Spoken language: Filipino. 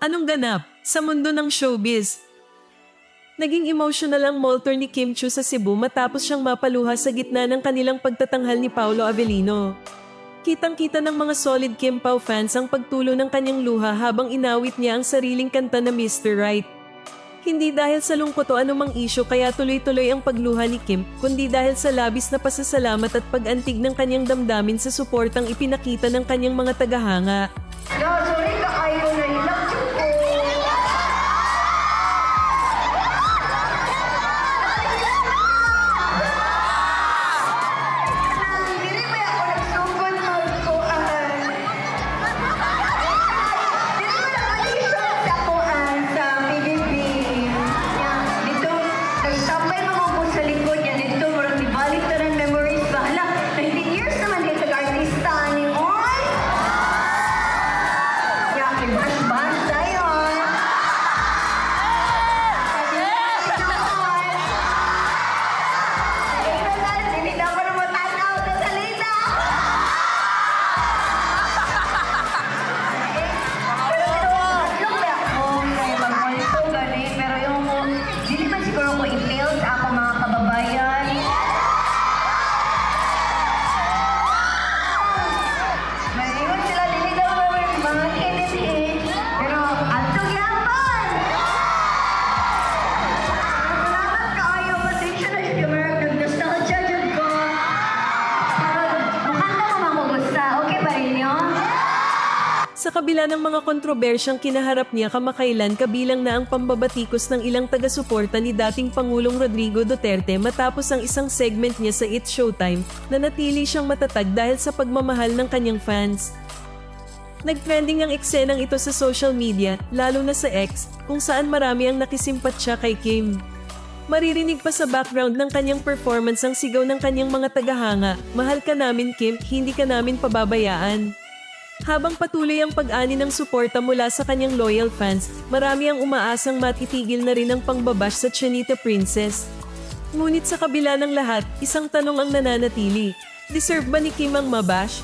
Anong ganap sa mundo ng showbiz? Naging emotional ang moltor ni Kim Chu sa Cebu matapos siyang mapaluha sa gitna ng kanilang pagtatanghal ni Paolo Avellino. Kitang-kita ng mga solid Kim Pao fans ang pagtulo ng kanyang luha habang inawit niya ang sariling kanta na Mr. Right. Hindi dahil sa lungkot o anumang isyo kaya tuloy-tuloy ang pagluha ni Kim, kundi dahil sa labis na pasasalamat at pag-antig ng kanyang damdamin sa suportang ipinakita ng kanyang mga tagahanga. No, sorry Sa kabila ng mga kontrobersyang kinaharap niya kamakailan kabilang na ang pambabatikos ng ilang taga-suporta ni dating Pangulong Rodrigo Duterte matapos ang isang segment niya sa It's Showtime na natili siyang matatag dahil sa pagmamahal ng kanyang fans. Nagtrending ang eksenang ito sa social media, lalo na sa X, kung saan marami ang nakisimpatya kay Kim. Maririnig pa sa background ng kanyang performance ang sigaw ng kanyang mga tagahanga, Mahal ka namin Kim, hindi ka namin pababayaan. Habang patuloy ang pag-ani ng suporta mula sa kanyang loyal fans, marami ang umaasang matitigil na rin ang pangbabash sa Chinita Princess. Ngunit sa kabila ng lahat, isang tanong ang nananatili. Deserve ba ni Kim ang mabash?